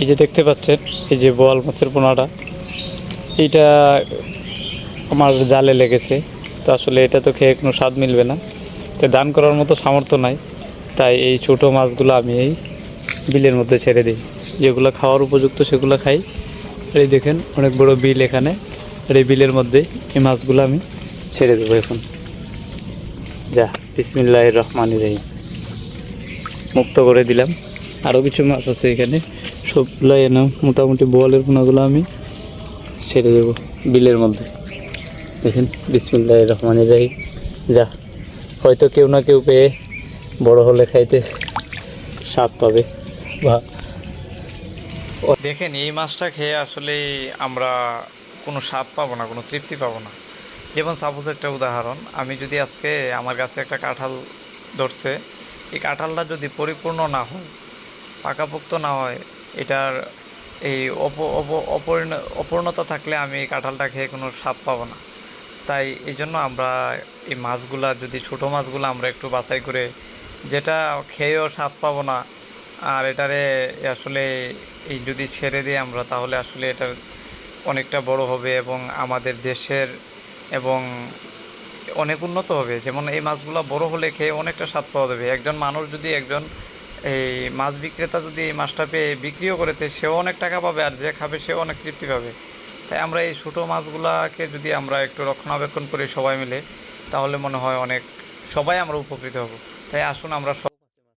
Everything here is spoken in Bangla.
এই যে দেখতে পাচ্ছেন, এই যে বোয়াল মাছের পোনাটা, এইটা আমার জালে লেগেছে। তো আসলে এটা তো খেয়ে কোনো স্বাদ মিলবে না। তো দান করার মতো সামর্থ্য নাই। তাই এই ছোটো মাছগুলো আমি এই বিলের মধ্যে ছেড়ে দিই। যেগুলো খাওয়ার উপযুক্ত সেগুলো খাই। আর এই দেখেন, অনেক বড় বিল এখানে। আর এই বিলের মধ্যে এই মাছগুলো আমি ছেড়ে দেবো এখন। যা বিসমিল্লাহ রহমান রহিম। মুক্ত করে দিলাম। আরও কিছু মাছ আছে এখানে। সবগুলো এনে মোটামুটি বোয়ালের পোনাগুলো আমি ছেড়ে দেবো বিলের মধ্যে। দেখেন, বিসমিল্লাহ রহমান রহিম। যা, হয়তো কেউ না কেউ পেয়ে বড় হলে খাইতে স্বাদ পাবে। বা দেখেন, এই মাছটা খেয়ে আসলে আমরা কোনো স্বাদ পাবো না, কোনো তৃপ্তি পাবো না। যেমন সাপোজ একটা উদাহরণ, আমি যদি আজকে আমার কাছে একটা কাঁঠাল ধরছে, এই কাঁঠালটা যদি পরিপূর্ণ না হয় পাকাপোক্ত না হয়, এটার এই অপ অপ, অপূর্ণ- অপূর্ণতা থাকলে আমি এই কাঁঠালটা খেয়ে কোনো স্বাদ পাবো না। তাই এই জন্য আমরা এই মাছগুলা, যদি ছোটো মাছগুলো আমরা একটু বাছাই করে, যেটা খেয়েও স্বাদ পাবো না, আর এটারে আসলে এই যদি ছেড়ে দিই আমরা, তাহলে আসলে এটার অনেকটা বড় হবে এবং আমাদের দেশের এবং অনেক উন্নত হবে। যেমন এই মাছগুলো বড় হলে খেয়ে অনেকটা স্বাদ পাওয়া যাবে। একজন মানুষ যদি একজন এই মাছ বিক্রেতা যদি এই মাছটা পেয়ে বিক্রিও করেতে সেও অনেক টাকা পাবে আর যে খাবে সেও অনেক তৃপ্তি পাবে। তাই আমরা এই ছোটো মাছগুলাকে যদি আমরা একটু রক্ষণাবেক্ষণ করি সবাই মিলে, তাহলে মনে হয় অনেক, সবাই আমরা উপকৃত হব। তাই আসুন আমরা